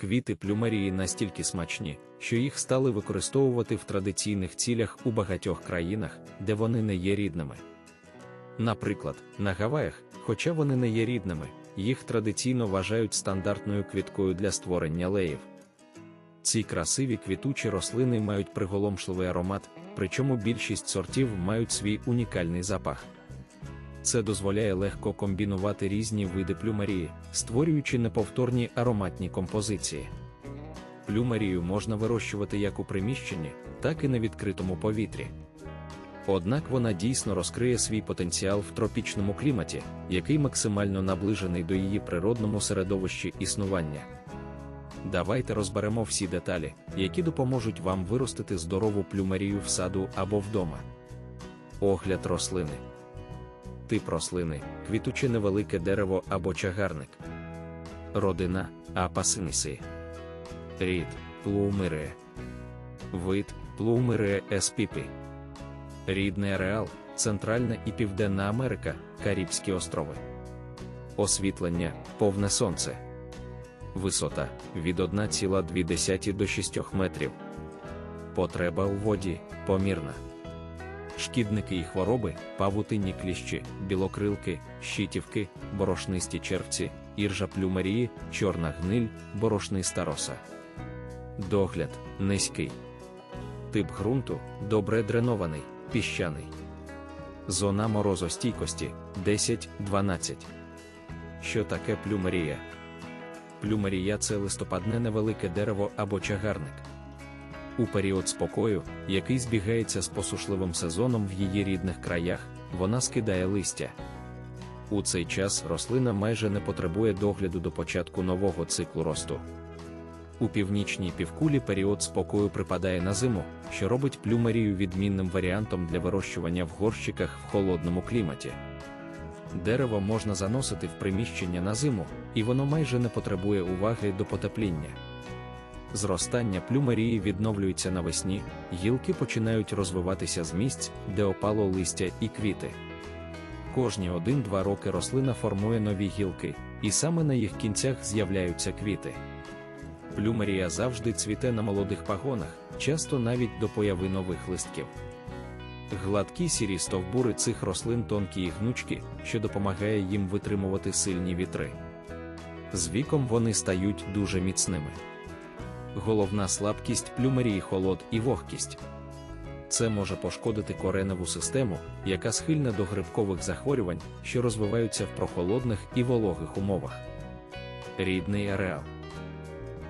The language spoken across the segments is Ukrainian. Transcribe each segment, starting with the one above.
Квіти плюмерії настільки смачні, що їх стали використовувати в традиційних цілях у багатьох країнах, де вони не є рідними. Наприклад, на Гаваях, хоча вони не є рідними, їх традиційно вважають стандартною квіткою для створення леїв. Ці красиві квітучі рослини мають приголомшливий аромат, причому більшість сортів мають свій унікальний запах. Це дозволяє легко комбінувати різні види плюмерії, створюючи неповторні ароматні композиції. Плюмерію можна вирощувати як у приміщенні, так і на відкритому повітрі. Однак вона дійсно розкриє свій потенціал в тропічному кліматі, який максимально наближений до її природному середовищі існування. Давайте розберемо всі деталі, які допоможуть вам виростити здорову плюмерію в саду або вдома. Огляд рослини. Тип рослини квітуче невелике дерево або чагарник. Родина апасинісі. Рід плумире. Вид плумире еспіпі. Рідний ареал Центральна і Південна Америка, Карибські острови. Освітлення повне сонце. Висота від 1,2 до 6 метрів. Потреба у воді помірна. Шкідники і хвороби, павутинні кліщі, білокрилки, щитівки, борошнисті червці, іржа плюмерії, чорна гниль, борошниста роса. Догляд низький. Тип ґрунту добре дренований, піщаний. Зона морозостійкості 10-12. Що таке плюмерія? Плюмерія це листопадне невелике дерево або чагарник. У період спокою, який збігається з посушливим сезоном в її рідних краях, вона скидає листя. У цей час рослина майже не потребує догляду до початку нового циклу росту. У північній півкулі період спокою припадає на зиму, що робить плюмерію відмінним варіантом для вирощування в горщиках в холодному кліматі. Дерево можна заносити в приміщення на зиму, і воно майже не потребує уваги до потепління. Зростання плюмерії відновлюється навесні, гілки починають розвиватися з місць, де опало листя і квіти. Кожні 1-2 роки рослина формує нові гілки, і саме на їх кінцях з'являються квіти. Плюмерія завжди цвіте на молодих пагонах, часто навіть до появи нових листків. Гладкі сірі стовбури цих рослин тонкі і гнучкі, що допомагає їм витримувати сильні вітри. З віком вони стають дуже міцними. Головна слабкість плюмерії холод і вогкість. Це може пошкодити кореневу систему, яка схильна до грибкових захворювань, що розвиваються в прохолодних і вологих умовах. Рідний ареал.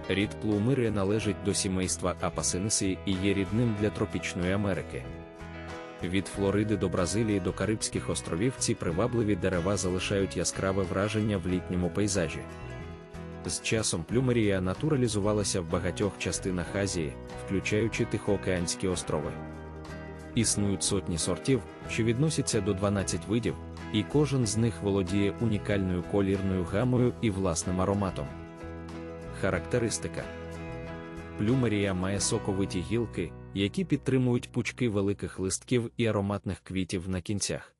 Рід плумири належить до сімейства Апасинесії і є рідним для тропічної Америки. Від Флориди до Бразилії до Карибських островів ці привабливі дерева залишають яскраве враження в літньому пейзажі. З часом плюмерія натуралізувалася в багатьох частинах Азії, включаючи Тихоокеанські острови. Існують сотні сортів, що відносяться до 12 видів, і кожен з них володіє унікальною колірною гамою і власним ароматом. Характеристика Плюмерія має соковиті гілки, які підтримують пучки великих листків і ароматних квітів на кінцях.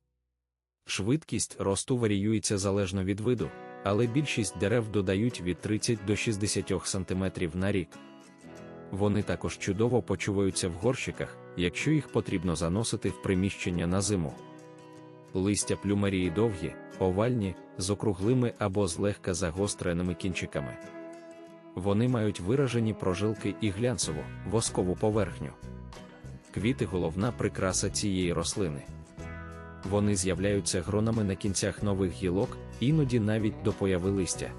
Швидкість росту варіюється залежно від виду, але більшість дерев додають від 30 до 60 см на рік. Вони також чудово почуваються в горщиках, якщо їх потрібно заносити в приміщення на зиму. Листя плюмерії довгі, овальні, з округлими або злегка загостреними кінчиками. Вони мають виражені прожилки і глянцеву, воскову поверхню. Квіти головна прикраса цієї рослини. Вони з'являються гронами на кінцях нових гілок, іноді навіть до появи листя.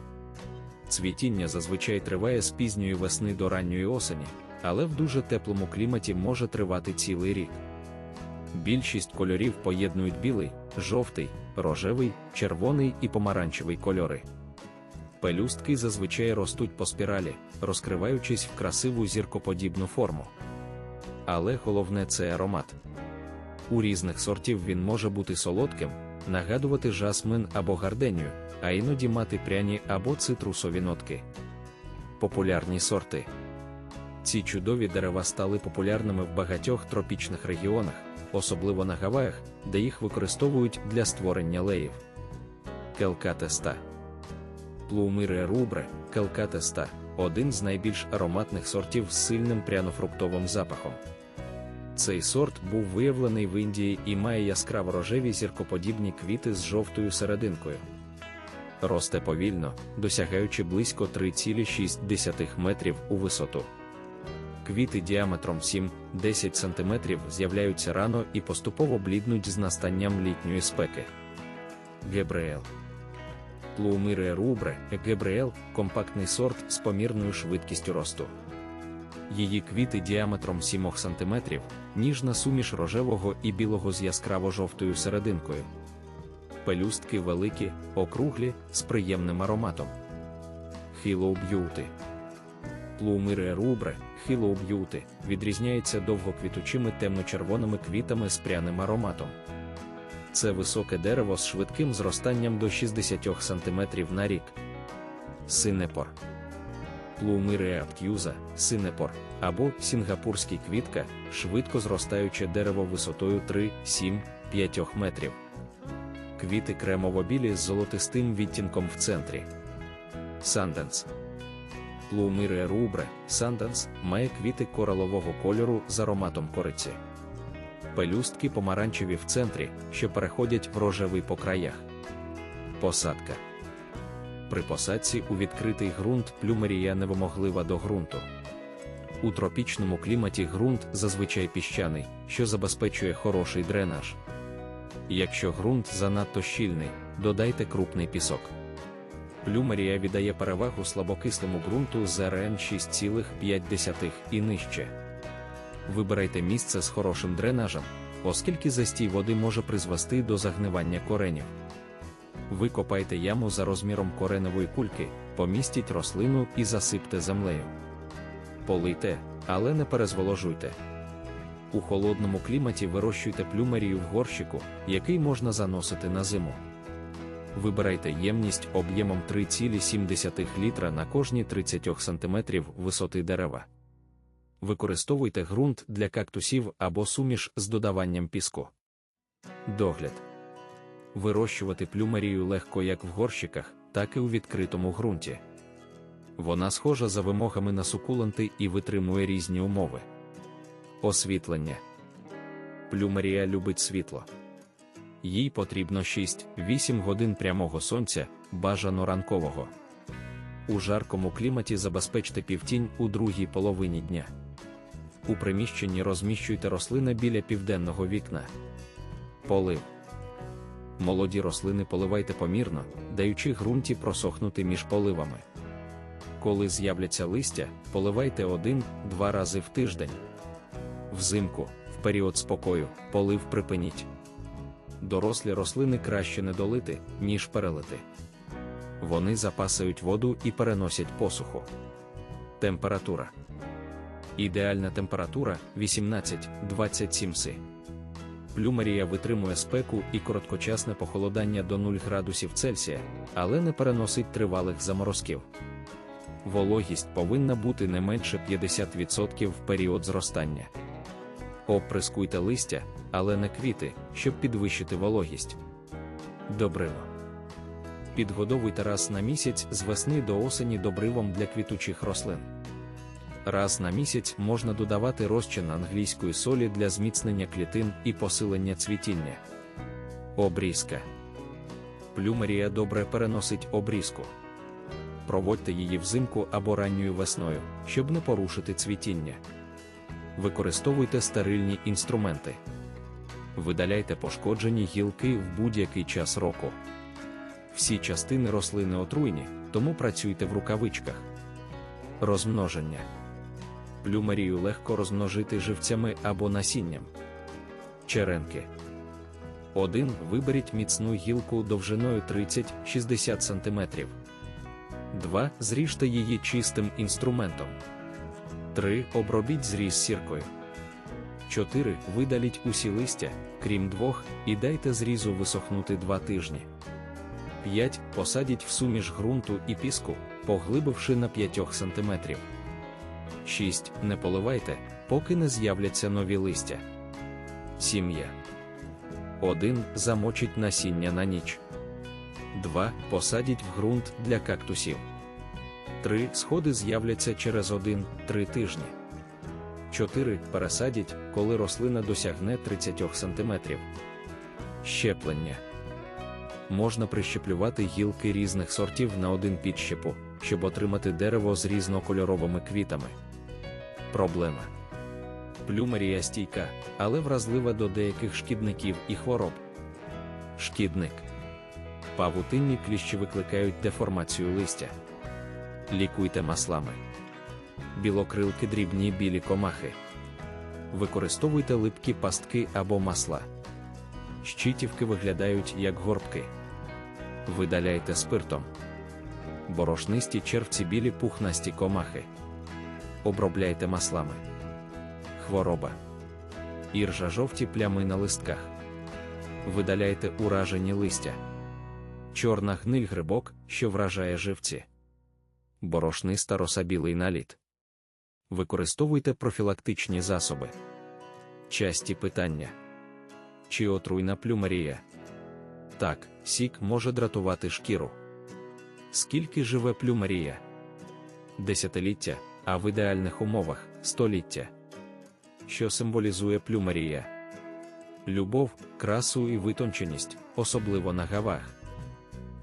Цвітіння зазвичай триває з пізньої весни до ранньої осені, але в дуже теплому кліматі може тривати цілий рік. Більшість кольорів поєднують білий, жовтий, рожевий, червоний і помаранчевий кольори. Пелюстки зазвичай ростуть по спіралі, розкриваючись в красиву зіркоподібну форму. Але головне це аромат. У різних сортів він може бути солодким, нагадувати жасмин або гарденію, а іноді мати пряні або цитрусові нотки. Популярні сорти. Ці чудові дерева стали популярними в багатьох тропічних регіонах, особливо на Гаваях, де їх використовують для створення леїв. Келкатеста Плумире рубре, келкатеста один з найбільш ароматних сортів з сильним пряно-фруктовим запахом. Цей сорт був виявлений в Індії і має яскраво рожеві зіркоподібні квіти з жовтою серединкою. Росте повільно, досягаючи близько 3,6 метрів у висоту. Квіти діаметром 7-10 см з'являються рано і поступово бліднуть з настанням літньої спеки. Гебреел Плумире рубре Гебреел компактний сорт з помірною швидкістю росту. Її квіти діаметром 7 см, ніжна суміш рожевого і білого з яскраво-жовтою серединкою. Пелюстки великі, округлі, з приємним ароматом. Хілоу б'юти. Плумире рубре, Хілоу б'юти відрізняється довгоквітучими темно-червоними квітами з пряним ароматом. Це високе дерево з швидким зростанням до 60 см на рік. Синепор. Плумире аптюза, синепор або сінгапурський квітка, швидко зростаюче дерево висотою 3-7-5 метрів. Квіти кремово-білі з золотистим відтінком в центрі. Санденс. Плумире рубре, санденс має квіти коралового кольору з ароматом кориці. Пелюстки помаранчеві в центрі, що переходять в рожевий по краях. Посадка. При посадці у відкритий ґрунт плюмерія невимоглива до ґрунту. У тропічному кліматі ґрунт зазвичай піщаний, що забезпечує хороший дренаж. Якщо ґрунт занадто щільний, додайте крупний пісок. Плюмерія віддає перевагу слабокислому ґрунту з РН 6,5 і нижче. Вибирайте місце з хорошим дренажем, оскільки застій води може призвести до загнивання коренів. Викопайте яму за розміром кореневої кульки, помістіть рослину і засипте землею. Полийте, але не перезволожуйте. У холодному кліматі вирощуйте плюмерію в горщику, який можна заносити на зиму. Вибирайте ємність об'ємом 3,7 літра на кожні 30 см висоти дерева. Використовуйте ґрунт для кактусів або суміш з додаванням піску. Догляд. Вирощувати плюмерію легко як в горщиках, так і у відкритому ґрунті. Вона схожа за вимогами на сукуленти і витримує різні умови. Освітлення. Плюмерія любить світло. Їй потрібно 6-8 годин прямого сонця, бажано ранкового. У жаркому кліматі забезпечте півтінь у другій половині дня. У приміщенні розміщуйте рослини біля південного вікна. Полив. Молоді рослини поливайте помірно, даючи ґрунті просохнути між поливами. Коли з'являться листя, поливайте один-два рази в тиждень. Взимку, в період спокою, полив припиніть. Дорослі рослини краще не долити, ніж перелити. Вони запасають воду і переносять посуху. Температура. Ідеальна температура 18-27 си. Плюмерія витримує спеку і короткочасне похолодання до 0 градусів Цельсія, але не переносить тривалих заморозків. Вологість повинна бути не менше 50% в період зростання. Оприскуйте листя, але не квіти, щоб підвищити вологість. Добриво. Підгодовуйте раз на місяць з весни до осені добривом для квітучих рослин. Раз на місяць можна додавати розчин англійської солі для зміцнення клітин і посилення цвітіння. Обрізка. Плюмерія добре переносить обрізку. Проводьте її взимку або ранньою весною, щоб не порушити цвітіння. Використовуйте стерильні інструменти. Видаляйте пошкоджені гілки в будь-який час року. Всі частини рослини отруйні, тому працюйте в рукавичках. Розмноження. Плюмерію легко розмножити живцями або насінням. Черенки. 1. Виберіть міцну гілку довжиною 30-60 см. 2. Зріжте її чистим інструментом. 3. Обробіть зріз сіркою. 4. Видаліть усі листя, крім двох, і дайте зрізу висохнути 2 тижні. 5. Посадіть в суміш ґрунту і піску, поглибивши на 5 см. 6. Не поливайте, поки не з'являться нові листя. Сім'я. 1. Замочіть насіння на ніч. 2. Посадіть в ґрунт для кактусів. 3. Сходи з'являться через 1-3 тижні. 4. Пересадіть, коли рослина досягне 30 см. Щеплення. Можна прищеплювати гілки різних сортів на один підщепу, щоб отримати дерево з різнокольоровими квітами. Проблема. Плюмерія стійка, але вразлива до деяких шкідників і хвороб. Шкідник. Павутинні кліщі викликають деформацію листя. Лікуйте маслами. Білокрилки дрібні білі комахи. Використовуйте липкі пастки або масла. Щитівки виглядають як горбки. Видаляйте спиртом. Борошнисті червці білі пухнасті комахи. Обробляйте маслами. Хвороба. Іржа жовті плями на листках. Видаляйте уражені листя. Чорна гниль грибок, що вражає живці. Борошниста роса білий наліт. Використовуйте профілактичні засоби. Часті питання. Чи отруйна плюмерія? Так, сік може дратувати шкіру. Скільки живе плюмарія? Десятиліття, а в ідеальних умовах століття. Що символізує плюмарія? Любов, красу і витонченість, особливо на гавах.